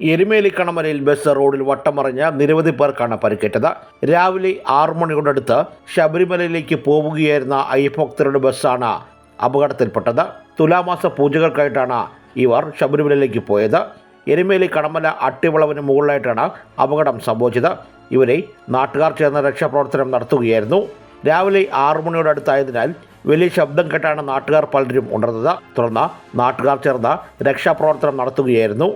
Erumeli കണമലയിൽ bus റോഡിൽ വട്ടമറിഞ്ഞ് നിരവധി പേർക്കാണ് പരിക്കേറ്റത്. രാവിലെ ആറു മണിയോടടുത്ത് ശബരിമലയിലേക്ക് പോവുകയായിരുന്ന അയ്യഭക്തരുടെ ബസ്സാണ് അപകടത്തിൽപ്പെട്ടത്. തുലാമാസ പൂജകൾക്കായിട്ടാണ് ഇവർ ശബരിമലയിലേക്ക് പോയത്. എരുമേലി കണമല അട്ടിവളവിന് മുകളിലായിട്ടാണ് അപകടം സംഭവിച്ചത്. ഇവരെ നാട്ടുകാർ ചേർന്ന് രക്ഷാപ്രവർത്തനം നടത്തുകയായിരുന്നു. രാവിലെ ആറു മണിയോടടുത്തായതിനാൽ വലിയ ശബ്ദം കേട്ടാണ് നാട്ടുകാർ പലരും ഉണർന്നത്. തുടർന്ന് നാട്ടുകാർ ചേർന്ന് രക്ഷാപ്രവർത്തനം നടത്തുകയായിരുന്നു.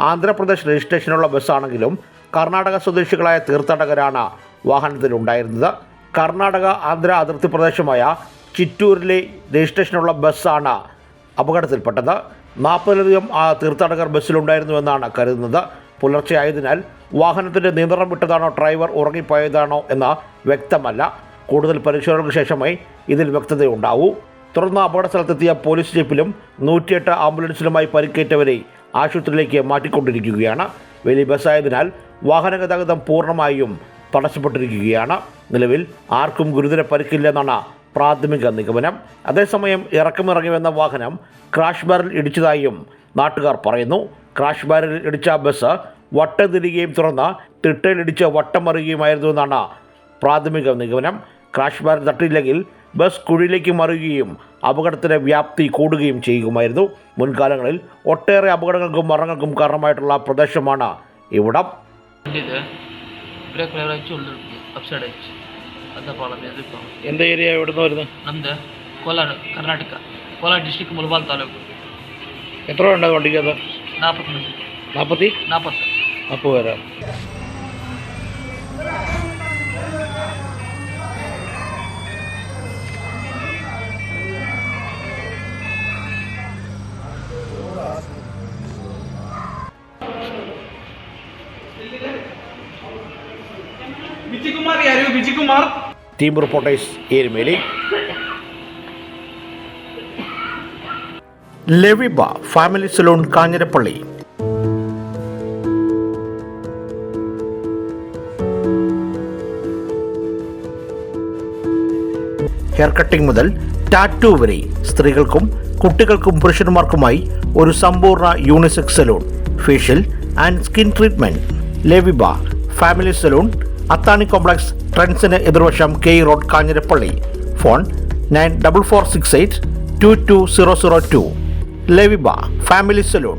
ആന്ധ്രാപ്രദേശ് രജിസ്ട്രേഷനുള്ള ബസ്സാണെങ്കിലും കർണാടക സ്വദേശികളായ തീർത്ഥാടകരാണ് വാഹനത്തിലുണ്ടായിരുന്നത്. കർണാടക ആന്ധ്ര അതിർത്തി പ്രദേശമായ ചിറ്റൂരിലെ രജിസ്ട്രേഷനുള്ള ബസ്സാണ് അപകടത്തിൽപ്പെട്ടത്. നാൽപ്പതിലധികം തീർത്ഥാടകർ ബസ്സിലുണ്ടായിരുന്നുവെന്നാണ് കരുതുന്നത്. പുലർച്ചെ ആയതിനാൽ വാഹനത്തിന്റെ നിയന്ത്രണം വിട്ടതാണോ ഡ്രൈവർ ഉറങ്ങിപ്പോയതാണോ എന്ന് വ്യക്തമല്ല. കൂടുതൽ പരിശോധനകൾക്ക് ശേഷമായി ഇതിൽ വ്യക്തതയുണ്ടാവൂ. തുടർന്ന് അപകട സ്ഥലത്തെത്തിയ പോലീസ് ജീപ്പിലും നൂറ്റിയെട്ട് ആംബുലൻസിലുമായി പരിക്കേറ്റവരെ ആശുപത്രിയിലേക്ക് മാറ്റിക്കൊണ്ടിരിക്കുകയാണ്. വലിയ ബസ്സായതിനാൽ വാഹന ഗതാഗതം പൂർണമായും തടസ്സപ്പെട്ടിരിക്കുകയാണ്. നിലവിൽ ആർക്കും ഗുരുതര പരിക്കില്ലെന്നാണ് പ്രാഥമിക നിഗമനം. അതേസമയം ഇറക്കമിറങ്ങി വന്ന വാഹനം ക്രാഷ് ബാറിൽ ഇടിച്ചതായും നാട്ടുകാർ പറയുന്നു. ക്രാഷ് ബാറിൽ ഇടിച്ച ബസ് വട്ടം തിരികുകയും തുറന്ന് തിട്ടയിലിടിച്ച് വട്ടം മറിയുകയുമായിരുന്നു എന്നാണ് പ്രാഥമിക നിഗമനം. ക്രാഷ് ബാറിൽ തട്ടിയില്ലെങ്കിൽ ബസ് കുഴിയിലേക്ക് മറിയുകയും അപകടത്തിൻ്റെ വ്യാപ്തി കൂടുകയും ചെയ്യുമായിരുന്നു മുൻകാലങ്ങളിൽ ഒട്ടേറെ അപകടങ്ങൾക്കും മരണങ്ങൾക്കും കാരണമായിട്ടുള്ള പ്രദേശമാണ് ഇവിടം ಬಂದಿದೆ ಬ್ರೇಕ್ ಫೇವರ್ ಹಚ್ಚಿ ಉಳಿದು ಅಪ್ಸೈಡ್ ಹಚ್ಚಿ ಅದ ಪ್ರಾಬ್ಲಮ್ ಇದು ಪ್ರಾಬ್ಲಮ್ എൻ്റെ ഏരിയ എവിടെ നിന്ന് വരുന്നത് ನಮ್ದು ಕೋಲಾರ ಕರ್ನಾಟಕ ಕೋಲಾರ ಡಿಸ್ಟಿಕ್ ಮುಲ್ಬಾಲ್ ತಾಲೂಕು എത്ര ഉണ്ട് വണ്ടിക്ക് അത് ನಾಲ್ಪತ್ತು ಮಂದಿ നാൽപ്പത്തി ನಾಲ್ಪತ್ತು നാൽപ്പത് വിജികുമാർ ആരോ? Vijikumar. Team reporters Erumeli. Leviba family salon Kanjirappally. Hair cutting മുതൽ ടാറ്റു വരെ സ്ത്രീകൾക്കും കുട്ടികൾക്കും പുരുഷന്മാർക്കുമായി ഒരു സമ്പൂർണ unisex salon facial and skin treatment Leviba family salon Athani complex ട്രെൻസിന് എതിർവശം K road Kanjirappally. Phone nine double four six eight two two zero zero two. Leviba family salon.